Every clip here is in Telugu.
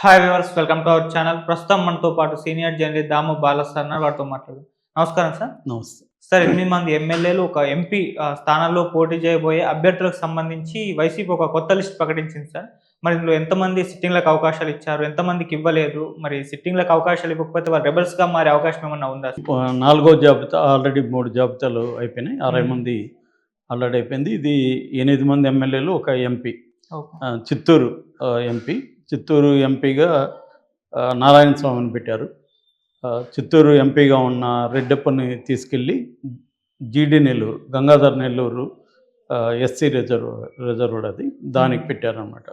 Hi viewers welcome to our channel ప్రస్తుతం మనతో పాటు సీనియర్ జర్నలిస్ట్ దాము బాలసార్ ఉన్నారు. వారితో మాట్లాడు నమస్కారం సార్. నమస్తే. సార్ ఎనిమిది మంది ఎమ్మెల్యేలు ఒక ఎంపీ స్థానాల్లో పోటీ చేయబోయే అభ్యర్థులకు సంబంధించి వైసీపీ ఒక కొత్త లిస్ట్ ప్రకటించింది సార్. మరి ఇందులో ఎంతమంది సిట్టింగ్లకు అవకాశాలు ఇచ్చారు? ఎంతమందికి ఇవ్వలేదు? మరి సిట్టింగ్లకు అవకాశాలు ఇవ్వకపోతే వాళ్ళు rebels గా మారే అవకాశం ఏమన్నా ఉందా నాలుగో జాబితా ఆల్రెడీ మూడు జాబితాలు అయిపోయినాయి. అరవై. మంది ఆల్రెడీ అయిపోయింది. ఇది ఎనిమిది మంది ఎమ్మెల్యేలు ఒక ఎంపీ. చిత్తూరు ఎంపీ. చిత్తూరు ఎంపీగా నారాయణ స్వామిని పెట్టారు. చిత్తూరు ఎంపీగా ఉన్న రెడ్డప్పని తీసుకెళ్ళి G D Nellore Gangadhar Nellore SC reserve reserved అది దానికి పెట్టారనమాట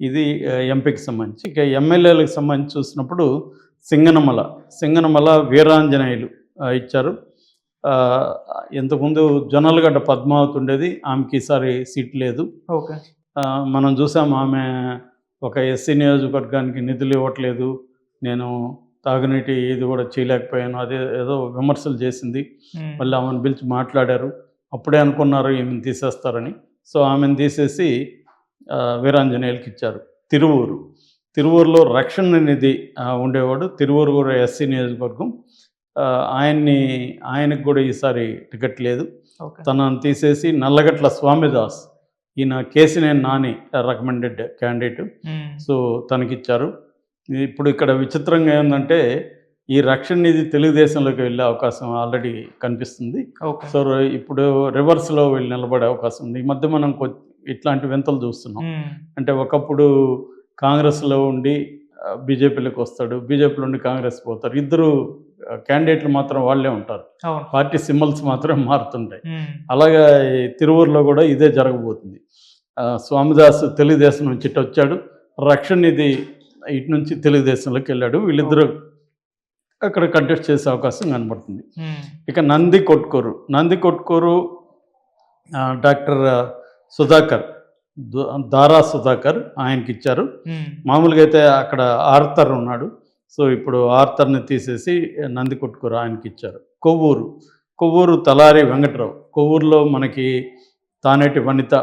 ఇది ఎంపీకి సంబంధించి. ఇక ఎమ్మెల్యేలకు సంబంధించి చూసినప్పుడు సింగనమల సింగనమల వీరాంజనేయులు ఇచ్చారు. ఇంతకుముందు జొన్నలగడ్డ పద్మావతి ఉండేది ఆమెకి ఈసారి సీట్ లేదు. ఓకే. మనం చూసాం ఆమె ఒక ఎస్సీ నియోజకవర్గానికి నిధులు ఇవ్వట్లేదు. నేను తాగునీటి ఇది కూడా చేయలేకపోయాను. అదే ఏదో విమర్శలు చేసింది. మళ్ళీ ఆమెను పిలిచి మాట్లాడారు. అప్పుడే అనుకున్నారు ఈమెను తీసేస్తారని. సో ఆమెను తీసేసి వీరాంజనేయులకి ఇచ్చారు. తిరువూరు. తిరువూరులో రక్షణ నిధి ఉండేవాడు. తిరువూరు కూడా ఎస్సీ నియోజకవర్గం. ఆయన్ని ఆయనకు కూడా ఈసారి టికెట్ లేదు. తనను తీసేసి నల్లగట్ల స్వామిదాస్ ఈయన Kesineni Nani recommended candidate um. So తనకిచ్చారు. ఇప్పుడు ఇక్కడ విచిత్రంగా ఏంటంటే ఈ రక్షణ నిధి తెలుగుదేశంలోకి వెళ్ళే అవకాశం ఆల్రెడీ కనిపిస్తుంది. సో ఇప్పుడు రివర్స్లో వెళ్ళి నిలబడే అవకాశం ఉంది. ఈ మధ్య మనం కొ- ఇట్లాంటి వింతలు చూస్తున్నాం. ఉమ్. అంటే ఒకప్పుడు కాంగ్రెస్లో ఉండి బీజేపీలోకి వస్తాడు. బీజేపీలో ఉండి కాంగ్రెస్ పోతారు. ఇద్దరు క్యాండిడేట్లు మాత్రం వాళ్ళే ఉంటారు. పార్టీ సింబల్స్ మాత్రం మారుతుంటాయి. అలాగా తిరువూరులో కూడా ఇదే జరగబోతుంది. స్వామిదాస్ తెలుగుదేశం నుంచి ఇటు వచ్చాడు. రక్షణ నిధి ఇటు నుంచి తెలుగుదేశంలోకి వెళ్ళాడు. వీళ్ళిద్దరూ అక్కడ కంటెస్ట్ చేసే అవకాశం కనబడుతుంది. ఇక నంది కొట్కూరు. నంది కొట్కూరు డాక్టర్ సుధాకర్ దారా సుధాకర్ ఆయనకి ఇచ్చారు. మామూలుగా అయితే అక్కడ ఆర్థర్ ఉన్నాడు. సో ఇప్పుడు ఆర్థర్ని తీసేసి నంది కొట్టుకురు ఆయనకి ఇచ్చారు కొవ్వూరు కొవ్వూరు తలారి వెంకట్రావు. కొవ్వూరులో మనకి తానేటి వనిత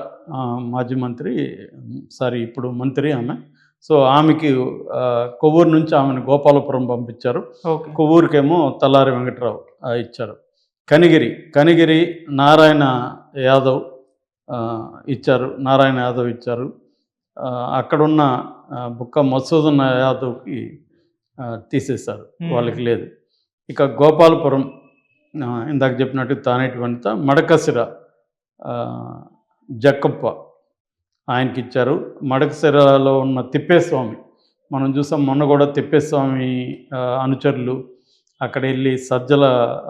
మాజీ మంత్రి సారీ ఇప్పుడు మంత్రి ఆమె. సో ఆమెకి కొవ్వూరు నుంచి ఆమెను గోపాలపురం పంపించారు. కొవ్వూరుకేమో తలారి వెంకట్రావు ఇచ్చారు. కనిగిరి కనిగిరి నారాయణ యాదవ్ ఇచ్చారు నారాయణ యాదవ్ ఇచ్చారు. అక్కడున్న బుక్క మసూదన్ యాదవ్కి తీసేశారు. వాళ్ళకి లేదు. ఇక గోపాలపురం ఇందాక చెప్పినట్టు తానేటి వనిత మడకసిర జక్కప్ప ఆయనకి ఇచ్చారు. మడకసిరలో ఉన్న తిప్పేస్వామి మనం చూసాం మొన్న కూడా తిప్పేస్వామి అనుచరులు అక్కడ వెళ్ళి సజ్జల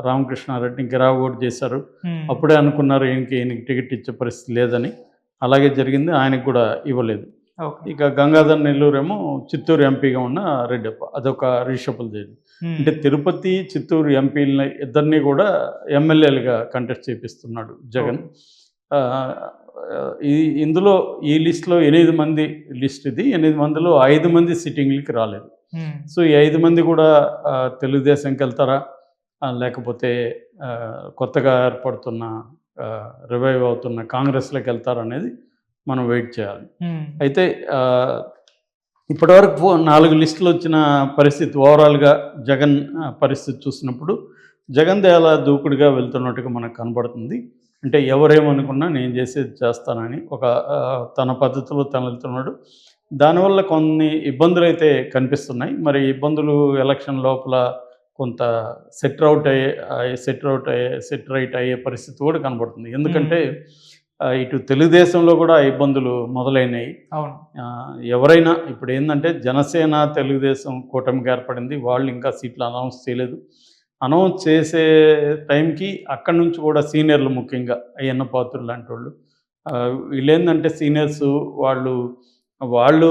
రామకృష్ణారెడ్డిని గిరావు కూడా చేశారు. అప్పుడే అనుకున్నారు ఈయనకి ఈయనకి టికెట్ ఇచ్చే పరిస్థితి లేదని. అలాగే జరిగింది ఆయనకు కూడా ఇవ్వలేదు. ఇక గంగాధర్ నెల్లూరు ఏమో చిత్తూరు ఎంపీగా ఉన్న రెడ్డప్ప. అదొక జరిగింది ఉమ్. అంటే తిరుపతి చిత్తూరు ఎంపీలని ఇద్దరిని కూడా ఎమ్మెల్యేలుగా కంటెస్ట్ చేపిస్తున్నాడు జగన్. ఇందులో ఈ లిస్ట్లో ఎనిమిది మంది లిస్ట్ ఇది. ఎనిమిది మందిలో ఐదు మంది సిట్టింగ్లకి రాలేదు. సో ఈ ఐదు మంది కూడా తెలుగుదేశంకి వెళ్తారా? లేకపోతే కొత్తగా ఏర్పడుతున్న రివైవ్ అవుతున్న కాంగ్రెస్లోకి వెళ్తారా అనేది మనం వెయిట్ చేయాలి. ఉమ్. అయితే ఇప్పటివరకు నాలుగు లిస్టులు వచ్చిన పరిస్థితి ఓవరాల్గా జగన్ పరిస్థితి చూసినప్పుడు జగన్ దేవాల దూకుడుగా వెళ్తున్నట్టుగా మనకు కనబడుతుంది. అంటే ఎవరేమనుకున్నా నేను చేసేది చేస్తానని ఒక తన పద్ధతిలో తను వెళ్తున్నాడు దానివల్ల కొన్ని ఇబ్బందులు అయితే కనిపిస్తున్నాయి. మరి ఇబ్బందులు ఎలక్షన్ లోపల కొంత సెట్ అవుట్ అయ్యే సెట్ అవుట్ అయ్యే సెట్ రైట్ అయ్యే పరిస్థితి కూడా కనబడుతుంది. ఎందుకంటే ఆ, ఇటు తెలుగుదేశంలో కూడా ఇబ్బందులు మొదలైనాయి. అవును. ఎవరైనా ఇప్పుడు ఏంటంటే జనసేన తెలుగుదేశం కూటమికి ఏర్పడింది వాళ్ళు ఇంకా సీట్లు అనౌన్స్ చేయలేదు. అనౌన్స్ చేసే టైంకి అక్కడి నుంచి కూడా సీనియర్లు ముఖ్యంగా అయ్యన్న పాత్రులు లాంటి వాళ్ళు ఆ, వీళ్ళు ఏంటంటే సీనియర్స్ వాళ్ళు వాళ్ళు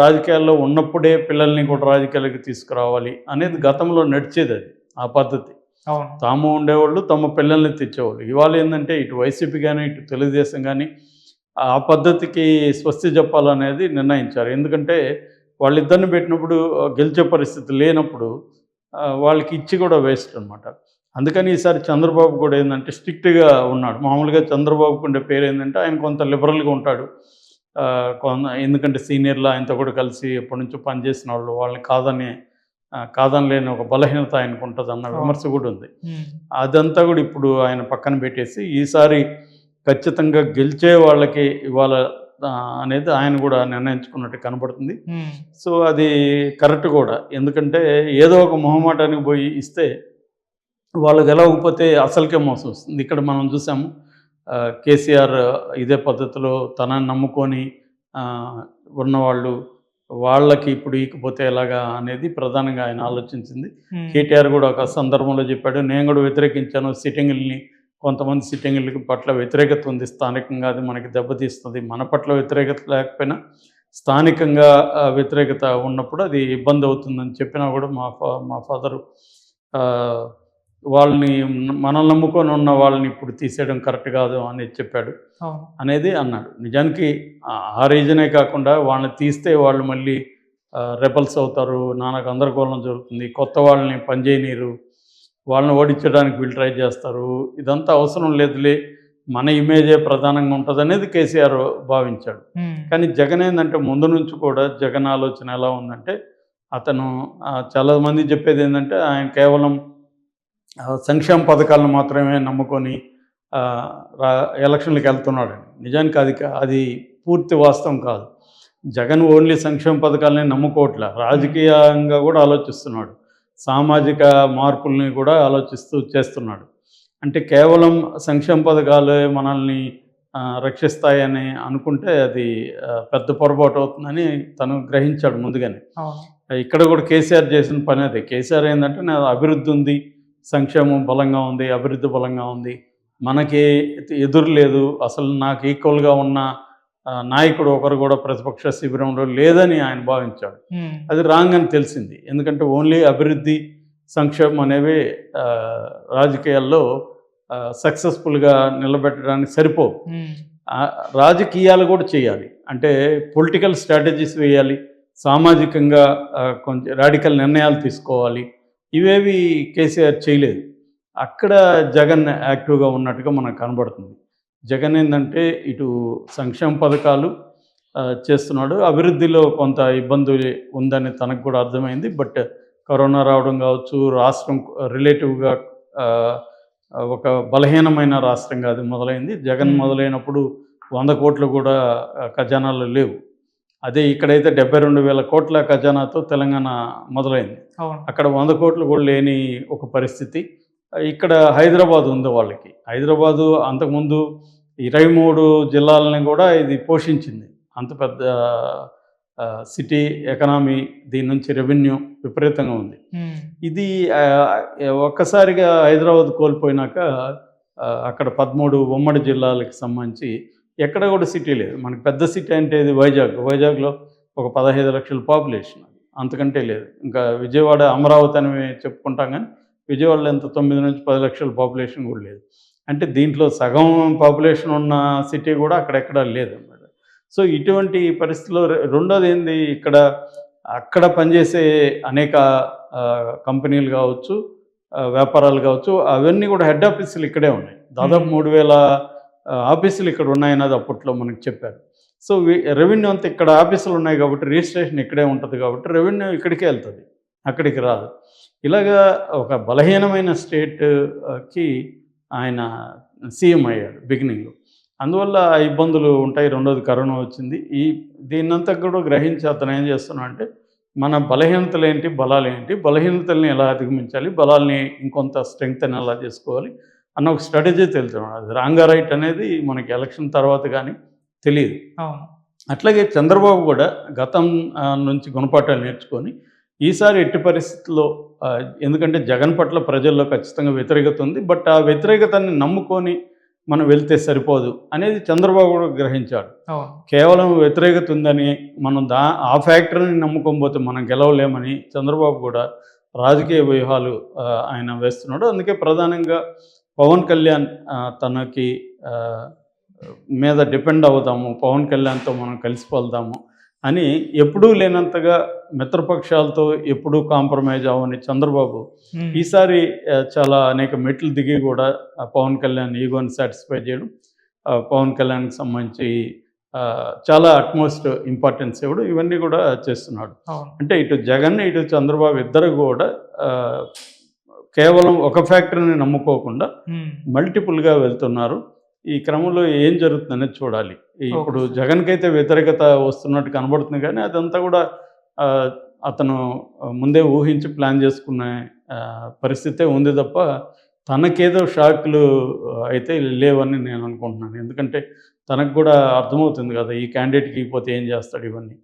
రాజకీయాల్లో ఉన్నప్పుడే పిల్లల్ని కూడా రాజకీయాలకు తీసుకురావాలి అనేది గతంలో నడిచేది అది ఆ పద్ధతి. తాము ఉండేవాళ్ళు తమ పిల్లల్ని తెచ్చేవాళ్ళు. ఇవాళ ఏంటంటే ఇటు వైసీపీ కానీ ఇటు తెలుగుదేశం కానీ ఆ పద్ధతికి స్వస్తి చెప్పాలనేది నిర్ణయించారు. ఎందుకంటే వాళ్ళిద్దరిని పెట్టినప్పుడు గెలిచే పరిస్థితి లేనప్పుడు వాళ్ళకి ఇచ్చి కూడా వేస్ట్ అనమాట అందుకని ఈసారి చంద్రబాబు కూడా ఏంటంటే స్ట్రిక్ట్గా ఉన్నాడు. మామూలుగా చంద్రబాబుకు ఉండే పేరు ఏంటంటే ఆయన కొంత లిబరల్గా ఉంటాడు. కొంత ఎందుకంటే సీనియర్లు ఆయనతో కూడా కలిసి ఎప్పటి నుంచో పనిచేసిన వాళ్ళు వాళ్ళని కాదని కాదనలేని ఒక బలహీనత ఆయనకు ఉంటుంది అన్న విమర్శ కూడా ఉంది. అదంతా కూడా ఇప్పుడు ఆయన పక్కన పెట్టేసి ఈసారి ఖచ్చితంగా గెలిచే వాళ్ళకి ఇవాళ అనేది ఆయన కూడా నిర్ణయించుకున్నట్టు కనబడుతుంది. సో అది కరెక్ట్ కూడా. ఎందుకంటే ఏదో ఒక మొహమాటానికి పోయి ఇస్తే వాళ్ళు గెలవకపోతే అసలుకే మోసం వస్తుంది. ఇక్కడ మనం చూసాము కేసీఆర్ ఇదే పద్ధతిలో తనని నమ్ముకొని ఉన్నవాళ్ళు వాళ్ళకి ఇప్పుడు ఈకపోతే ఎలాగా అనేది ప్రధానంగా ఆయన ఆలోచించింది. కేటీఆర్ కూడా ఒక సందర్భంలో చెప్పాడు నేను కూడా వ్యతిరేకించాను సిట్టింగుల్ని కొంతమంది సిట్టింగులకి పట్ల వ్యతిరేకత ఉంది స్థానికంగా అది మనకి దెబ్బతీస్తుంది. మన పట్ల వ్యతిరేకత లేకపోయినా స్థానికంగా వ్యతిరేకత ఉన్నప్పుడు అది ఇబ్బంది అవుతుందని చెప్పినా కూడా మా ఫా మా ఫాదరు వాళ్ళని మనల్ని నమ్ముకొని ఉన్న వాళ్ళని ఇప్పుడు తీసేయడం కరెక్ట్ కాదు అనేది చెప్పాడు. అనేది అన్నాడు. నిజానికి ఆ- రీజనే కాకుండా వాళ్ళని తీస్తే వాళ్ళు మళ్ళీ రెబల్స్ అవుతారు నానా గందరగోళం జరుగుతుంది కొత్త వాళ్ళని పనిచేయనీరు వాళ్ళని ఓడించడానికి వీళ్ళు ట్రై చేస్తారు ఇదంతా అవసరం లేదులే మన ఇమేజే ప్రధానంగా ఉంటుంది అనేది కేసీఆర్ భావించాడు. కానీ జగన్ ఏంటంటే ముందు నుంచి కూడా జగన్ ఆలోచన ఎలా ఉందంటే అతను ఆ, చాలా మంది చెప్పేది ఏంటంటే ఆయన కేవలం సంక్షేమ పథకాలను మాత్రమే నమ్ముకొని ఎలక్షన్లకు వెళ్తున్నాడు నిజానికి అది కా- అది పూర్తి వాస్తవం కాదు. జగన్ ఓన్లీ సంక్షేమ పథకాలని నమ్ముకోవట్లే. రాజకీయంగా కూడా ఆలోచిస్తున్నాడు. సామాజిక మార్పుల్ని కూడా ఆలోచిస్తూ చేస్తున్నాడు. అంటే కేవలం సంక్షేమ పథకాలు మనల్ని రక్షిస్తాయని అనుకుంటే అది పెద్ద పొరపాటు అవుతుందని తను గ్రహించాడు ముందుగానే. ఇక్కడ కూడా కేసీఆర్ చేసిన పని అదే. కేసీఆర్ ఏంటంటే నా అభివృద్ధి ఉంది సంక్షేమం బలంగా ఉంది అభివృద్ధి బలంగా ఉంది. మనకి ఎదురు లేదు. అసలు నాకు ఈక్వల్గా ఉన్న నాయకుడు ఒకరు కూడా ప్రతిపక్ష శిబిరంలో లేదని ఆయన భావించాడు. అది రాంగ్ అని తెలిసింది. ఎందుకంటే ఓన్లీ అభివృద్ధి సంక్షేమం అనేవి రాజకీయాల్లో సక్సెస్ఫుల్గా నిలబెట్టడానికి సరిపోవు. ఆ, రాజకీయాలు కూడా చేయాలి. అంటే పొలిటికల్ స్ట్రాటజీస్ వేయాలి. సామాజికంగా కొంచెం రాడికల్ నిర్ణయాలు తీసుకోవాలి. ఇవేవి కేసీఆర్ చేయలేదు. అక్కడ జగన్ యాక్టివ్గా ఉన్నట్టుగా మనకు కనబడుతుంది. జగన్ ఏంటంటే ఇటు సంక్షేమ పథకాలు చేస్తున్నాడు. అభివృద్ధిలో కొంత ఇబ్బంది ఉందని తనకు కూడా అర్థమైంది. బట్ కరోనా రావడం కావచ్చు రాష్ట్రం రిలేటివ్గా ఒక బలహీనమైన రాష్ట్రంగా అది మొదలైంది. జగన్. మొదలైనప్పుడు వంద కోట్లు కూడా ఖజానాలో లేవు. అదే ఇక్కడైతే డెబ్బై రెండు వేల కోట్ల ఖజానాతో తెలంగాణ మొదలైంది. అక్కడ వంద కోట్లు కూడా లేని ఒక పరిస్థితి. ఇక్కడ హైదరాబాద్ ఉంది వాళ్ళకి. హైదరాబాదు అంతకుముందు ఇరవై మూడు జిల్లాలని కూడా ఇది పోషించింది. అంత పెద్ద సిటీ ఎకనామీ దీని నుంచి రెవెన్యూ విపరీతంగా ఉంది. ఇది ఒక్కసారిగా హైదరాబాద్ కోల్పోయినాక అక్కడ పదమూడు ఉమ్మడి జిల్లాలకు సంబంధించి ఎక్కడ కూడా సిటీ లేదు. మనకి పెద్ద సిటీ అంటే ఇది వైజాగ్. వైజాగ్లో ఒక పదహైదు లక్షల పాపులేషన్ అంతకంటే లేదు. ఇంకా విజయవాడ అమరావతి అని చెప్పుకుంటాం కానీ విజయవాడలో ఎంత తొమ్మిది నుంచి పది లక్షల పాపులేషన్ కూడా లేదు. అంటే దీంట్లో సగం పాపులేషన్ ఉన్న సిటీ కూడా అక్కడెక్కడ లేదు అన్నమాట. సో ఇటువంటి పరిస్థితుల్లో రె- రెండోది ఏంది? ఇక్కడ అక్కడ పనిచేసే అనేక కంపెనీలు కావచ్చు వ్యాపారాలు కావచ్చు అవన్నీ కూడా హెడ్ ఆఫీసులు ఇక్కడే ఉన్నాయి. దాదాపు. మూడు వేల ఆఫీసులు ఇక్కడ ఉన్నాయనేది అప్పట్లో మనకు చెప్పారు. సో రెవెన్యూ అంతా ఇక్కడ ఆఫీసులు ఉన్నాయి కాబట్టి రిజిస్ట్రేషన్ ఇక్కడే ఉంటుంది కాబట్టి రెవెన్యూ ఇక్కడికే వెళ్తుంది అక్కడికి రాదు. ఇలాగా ఒక బలహీనమైన స్టేట్కి ఆయన సీఎం అయ్యాడు బిగినింగ్లో అందువల్ల ఆ ఇబ్బందులు ఉంటాయి. రెండోది కరోనా వచ్చింది. ఈ దీన్నంతా కూడా గ్రహించి అతను ఏం చేస్తున్నా అంటే మన బలహీనతలు ఏంటి బలాలు ఏంటి బలహీనతల్ని ఎలా అధిగమించాలి బలాల్ని ఇంకొంత స్ట్రెంగ్త్ అని ఎలా చేసుకోవాలి అన్న ఒక స్ట్రాటజీ తెలుస్తున్నాడు అది రాంగా రైట్ అనేది మనకి ఎలక్షన్ తర్వాత కానీ తెలియదు. అట్లాగే చంద్రబాబు కూడా గతం నుంచి గుణపాఠాలు నేర్చుకొని ఈసారి ఎట్టి పరిస్థితుల్లో ఎందుకంటే జగన్ పట్ల ప్రజల్లో ఖచ్చితంగా వ్యతిరేకత ఉంది. బట్ ఆ వ్యతిరేకతని నమ్ముకొని మనం వెళ్తే సరిపోదు అనేది చంద్రబాబు కూడా గ్రహించాడు. కేవలం వ్యతిరేకత ఉందని మనం దా ఆ ఫ్యాక్టరీని నమ్ముకోకపోతే మనం గెలవలేమని చంద్రబాబు కూడా రాజకీయ వ్యూహాలు ఆయన వేస్తున్నాడు. అందుకే ప్రధానంగా పవన్ కళ్యాణ్ తనకి మీద డిపెండ్ అవుదాము పవన్ కళ్యాణ్తో మనం కలిసిపోదాము అని ఎప్పుడూ లేనంతగా మిత్రపక్షాలతో ఎప్పుడూ కాంప్రమైజ్ అవ్వని చంద్రబాబు ఈసారి చాలా అనేక మెట్లు దిగి కూడా పవన్ కళ్యాణ్ ఈగోని సాటిస్ఫై చేయడం పవన్ కళ్యాణ్కి సంబంధించి చాలా అట్మోస్ట్ ఇంపార్టెన్స్ ఇవ్వడు ఇవన్నీ కూడా చేస్తున్నాడు. అవును. అంటే ఇటు జగన్ ఇటు చంద్రబాబు ఇద్దరు కూడా కేవలం ఒక ఫ్యాక్టరీని నమ్ముకోకుండా మల్టిపుల్గా వెళ్తున్నారు. ఈ క్రమంలో ఏం జరుగుతుందనేది చూడాలి. ఇప్పుడు Okay. జగన్కి అయితే వ్యతిరేకత వస్తున్నట్టు కనబడుతుంది కానీ అదంతా కూడా అతను ముందే ఊహించి ప్లాన్ చేసుకునే పరిస్థితే ఉంది తప్ప తనకేదో షాక్లు అయితే లేవని నేను అనుకుంటున్నాను. ఎందుకంటే తనకు కూడా అర్థమవుతుంది కదా ఈ క్యాండిడేట్కి పోతే ఏం చేస్తాడు ఇవన్నీ.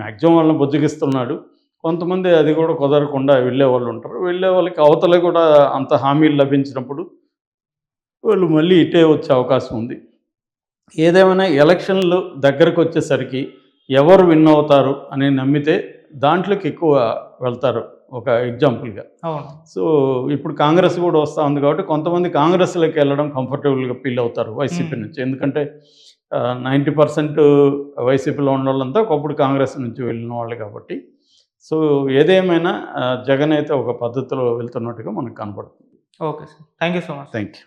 మ్యాక్సిమం వాళ్ళని బుజ్జగిస్తున్నాడు. కొంతమంది అది కూడా కుదరకుండా వెళ్ళే వాళ్ళు ఉంటారు. వెళ్ళే వాళ్ళకి అవతల కూడా అంత హామీలు లభించినప్పుడు వాళ్ళు మళ్ళీ ఇటే వచ్చే అవకాశం ఉంది. ఏదేమైనా ఎలక్షన్లు దగ్గరకు వచ్చేసరికి ఎవరు విన్ అవుతారు అని నమ్మితే దాంట్లోకి ఎక్కువ వెళ్తారు. ఒక ఎగ్జాంపుల్గా. సో ఇప్పుడు కాంగ్రెస్ కూడా వస్తూ ఉంది కాబట్టి కొంతమంది కాంగ్రెస్లోకి వెళ్ళడం కంఫర్టబుల్గా ఫీల్ అవుతారు వైసీపీ. నుంచి. ఎందుకంటే నైంటీ పర్సెంట్ వైసీపీలో ఉన్న వాళ్ళంతా ఒకప్పుడు కాంగ్రెస్ నుంచి వెళ్ళిన వాళ్ళు కాబట్టి సో ఏదేమైనా జగన్ అయితే ఒక పద్ధతిలో వెళ్తున్నట్టుగా మనకు కనపడుతుంది. Okay sir. Thank you so much thank you